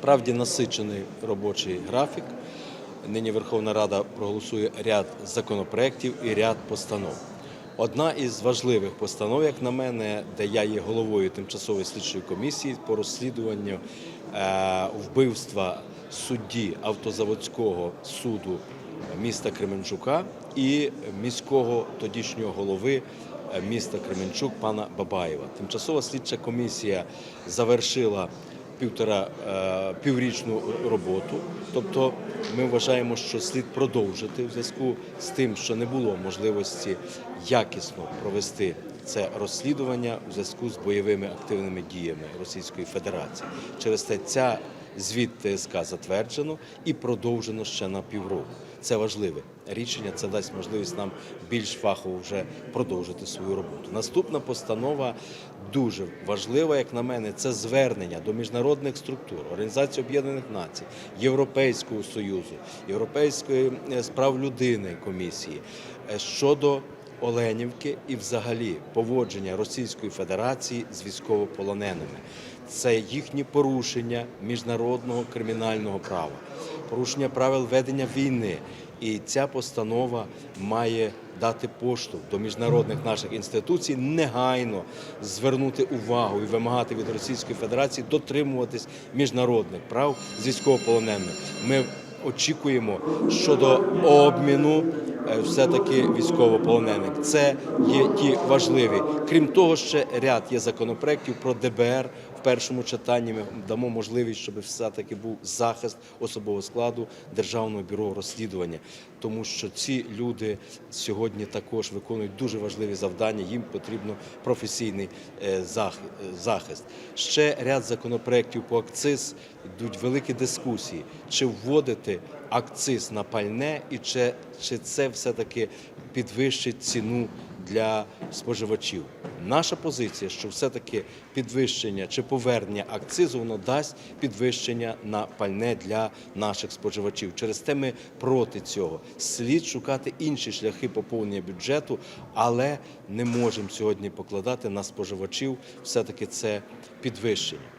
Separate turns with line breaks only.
Справді насичений робочий графік. Нині Верховна Рада проголосує ряд законопроєктів і ряд постанов. Одна із важливих постанов, як на мене, де я є головою тимчасової слідчої комісії по розслідуванню е, вбивства судді автозаводського суду міста Кременчука і міського тодішнього голови е, міста Кременчук пана Бабаєва. Тимчасова слідча комісія завершила півтора е, піврічну роботу. Тобто ми вважаємо, що слід продовжити в зв'язку з тим, що не було можливості якісно провести це розслідування у зв'язку з бойовими активними діями Російської Федерації. Через те ця звіт ТСК затверджено і продовжено ще на півроку. Це важливе рішення. Це дасть можливість нам більш фахово вже продовжити свою роботу. Наступна постанова дуже важлива, як на мене, це звернення до міжнародних структур, Організації Об'єднаних Націй, Європейського Союзу, Європейської е, справ людини комісії е, щодо Оленівки і взагалі поводження Російської Федерації з військовополоненими. Це їхні порушення міжнародного кримінального права, порушення правил ведення війни. І ця постанова має дати поштовх до міжнародних наших інституцій негайно звернути увагу і вимагати від Російської Федерації дотримуватись міжнародних прав з військовополоненими. Ми очікуємо щодо обміну все-таки військовополонених. Це є ті важливі. Крім того, ще ряд є законопроєктів про ДБР. Першому читанні ми дамо можливість, щоб все-таки був захист особового складу Державного бюро розслідування, тому що ці люди сьогодні також виконують дуже важливі завдання. Їм потрібно професійний е, зах- захист. Ще ряд законопроєктів по акциз йдуть великі дискусії, чи вводити акциз на пальне і чи, чи це все-таки підвищить ціну для споживачів. Наша позиція, що все-таки підвищення чи повернення акцизу воно дасть підвищення на пальне для наших споживачів. Через те ми проти цього. Слід шукати інші шляхи поповнення бюджету, але не можемо сьогодні покладати на споживачів все-таки це підвищення.